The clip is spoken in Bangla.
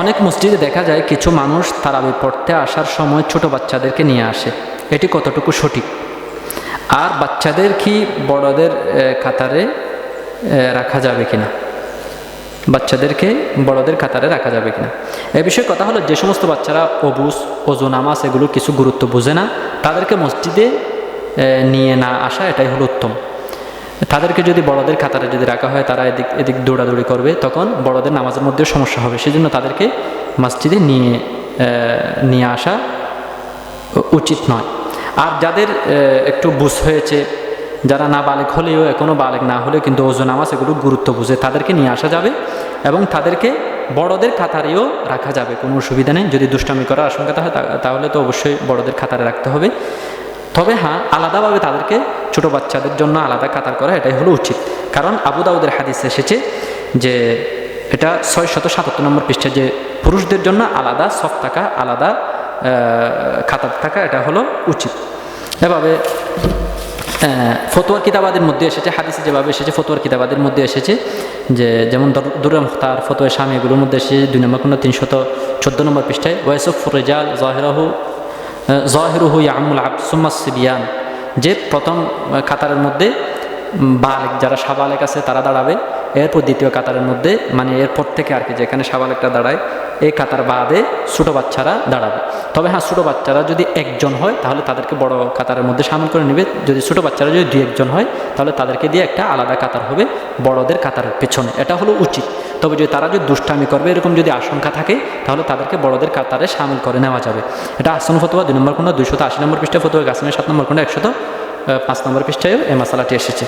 অনেক মসজিদে দেখা যায় কিছু মানুষ তারাবি পড়তে আসার সময় ছোট বাচ্চাদেরকে নিয়ে আসে। এটি কতটুকু সঠিক? আর বাচ্চাদের কি বড়দের কাতারে রাখা যাবে কিনা? বাচ্চাদেরকে বড়দের কাতারে রাখা যাবে কিনা? এ বিষয়ে কথা হলো, যে সমস্ত বাচ্চারা অবুস, ওজো, নামাজ এগুলোর কিছু গুরুত্ব বোঝে না, তাদেরকে মসজিদে নিয়ে না আসা এটাই হলো উত্তম। তাদেরকে যদি বড়দের কাতারে যদি রাখা হয়, তারা এদিক এদিক দৌড়াদৌড়ি করবে, তখন বড়দের নামাজের মধ্যেও সমস্যা হবে। সেজন্য তাদেরকে মসজিদে নিয়ে নিয়ে আসা উচিত নয়। আর যাদের একটু বুঝ হয়েছে, যারা না বালেক হলেও এখনও বালেক না হলেও কিন্তু ওজন নামাজ এগুলো গুরুত্ব বুঝে তাদেরকে নিয়ে আসা যাবে এবং তাদেরকে বড়দের খাতারেও রাখা যাবে। কোনো অসুবিধা নেই। যদি দুষ্টামি করার আশঙ্কা থাকে তাহলে তো অবশ্যই বড়দের খাতারে রাখতে হবে। তবে হ্যাঁ আলাদাভাবে তাদেরকে ছোট বাচ্চাদের জন্য আলাদা কাতার করা এটাই হলো উচিত। কারণ আবু দাউদের হাদিস এসেছে যে এটা ছয় শত সাতাত্তর নম্বর পৃষ্ঠা যে পুরুষদের জন্য আলাদা সফ থাকা, আলাদা খাতার থাকা এটা হলো উচিত। এভাবে ফতোয়ার কিতাবাদের মধ্যে এসেছে, হাদিসে যেভাবে এসেছে, ফতোয়ার কিতাবাদের মধ্যে এসেছে যে যেমন দুরা মুখতার, ফতোয়া স্বামী এগুলোর মধ্যে এসেছে, দুই নম্বর কোনো তিনশত চোদ্দ নম্বর পৃষ্ঠায়, ওয়াইসুফ রেজাল জহেরাহু জহেরুহু ইয়ামুল আব সুম্মাস সিবিয়ান। যে প্রথম কাতারের মধ্যে বালেক, যারা সাবালেক আছে, তারা দাঁড়াবে। এরপর দ্বিতীয় কাতারের মধ্যে মানে এরপর থেকে আর কি, যেখানে সাবালেকটা দাঁড়ায়, এই কাতার বাদে ছোটো বাচ্চারা দাঁড়াবে। তবে হ্যাঁ ছোটো বাচ্চারা যদি একজন হয়, তাহলে তাদেরকে বড় কাতারের মধ্যে সামিল করে নেবে। যদি ছোটো বাচ্চারা যদি দুই একজন হয়, তাহলে তাদেরকে দিয়ে একটা আলাদা কাতার হবে বড়দের কাতারের পেছনে। এটা হলো উচিত। তবে যদি তারা যদি দুষ্টামি করবে, এরকম যদি আশঙ্কা থাকে, তাহলে তাদেরকে বড়দের কাতারে সামিল করে নেওয়া যাবে। এটা আসন ফতোয়া দুই নম্বর খন্ড দুইশত আশি নম্বর পৃষ্ঠা, ফতোয়া গাছনের সাত নম্বর খন্ড একশত পাঁচ নম্বর পৃষ্ঠায়ও এই মশালাটি এসেছে।